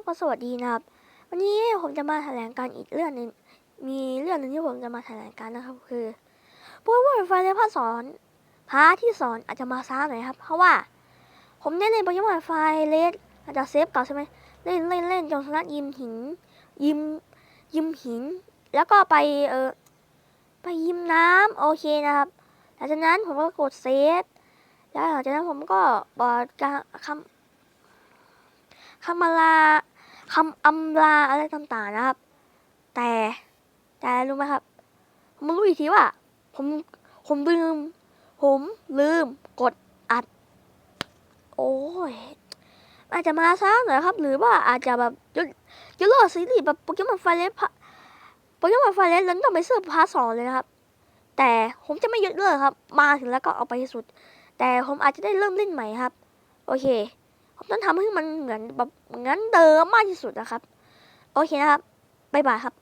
บก็สวัสดีนะครับ วันนี้ผมจะมาแถลงการอีกเรื่องหนึ่งมีเรื่องหนึ่งที่ผมจะมาแถลงการนะครับ คือโปรโมทไฟในภาคสอนพาร์ทที่สอนอาจจะมาช้าหน่อยครับ เพราะว่า ผมได้เล่นโปรโมทไฟเลสอาจจะเซฟเก่าใช่ไหมเล่นเล่นเล่นจนชนะยิมหิน ยิมยิมหิน แล้วก็ไปเออไปยิมน้ำโอเคนะครับหลังจากนั้นผมก็กดเซฟแล้วหลังจากนั้นผมก็บอกการคำคำอำลา คำอำลาอะไรต่างๆนะครับ แต่แต่รู้ไหมครับ ผมรู้อีกทีว่า ผมผมลืม ผมลืมกดอัด โอ้ยอาจจะมาช้าหน่อยครับ หรือว่าอาจจะแบบยุยุโรซีรีส์แบบโปเกมอนไฟเลสโปเกมอนไฟเลสแล้วต้องไปเซื้อพาร์ทสองเลยนะครับ แต่ผมจะไม่ยึดเลยครับ มาถึงแล้วก็เอาไปสุด แต่ผมอาจจะได้เริ่มเล่นใหม่ครับ โอเค ผมต้องทำให้มันเหมือนแบบเหมือนเดิมมากที่สุดนะครับ โอเคนะครับ บ๊ายบายครับ